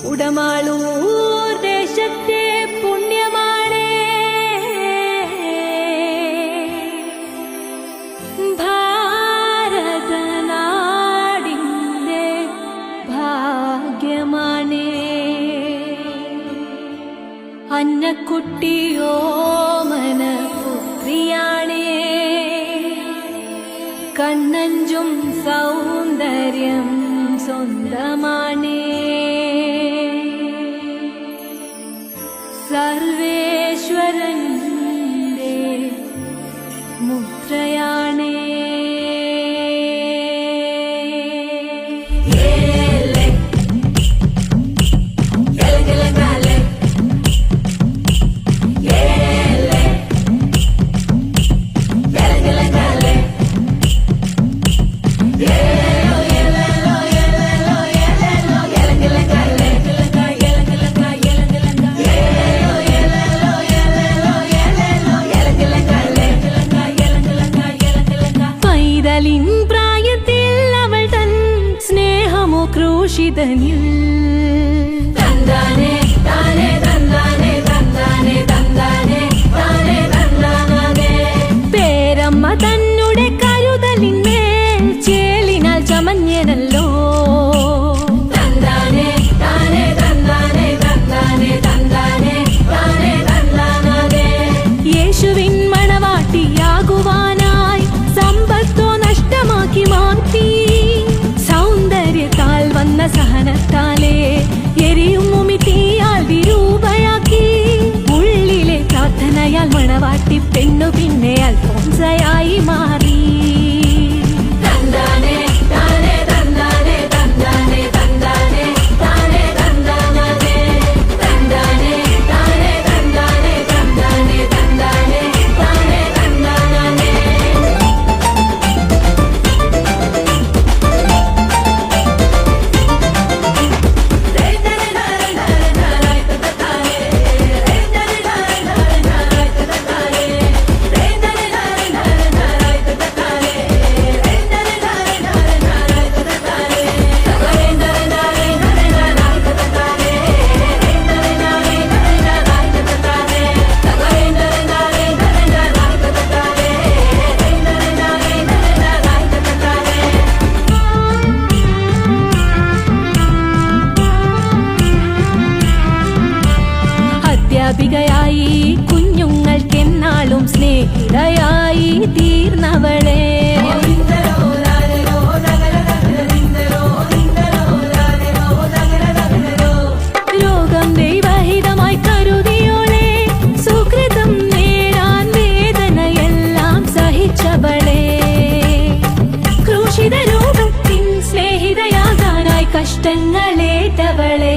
കുടമാളൂർ ദേശത്തെ പുണ്യമാണേ ഭാരതനാടിന്റെ ഭാഗ്യമാണേ അന്നക്കുട്ടിയോ മന പുത്രിയാണേ കണ്ണഞ്ചും സൗന്ദര്യം സ്വന്തമാ सर्वेश्वर मुद्रया കാതലിൻ പ്രായത്തിൽ അവൾ தன் സ്നേഹമോ ക്രൂഷിതനിൽ തന്താനേ വാട്ടി പെണ്ണു പിന്നെ അൽഫോൻസയായി മാറി അധ്യാപികയായി കുഞ്ഞുങ്ങൾക്കെന്നാളും സ്നേഹിതയായി തീർന്നവളെ. രോഗം സ്നേഹിതയാകാനായി കഷ്ടങ്ങളേറ്റവളെ.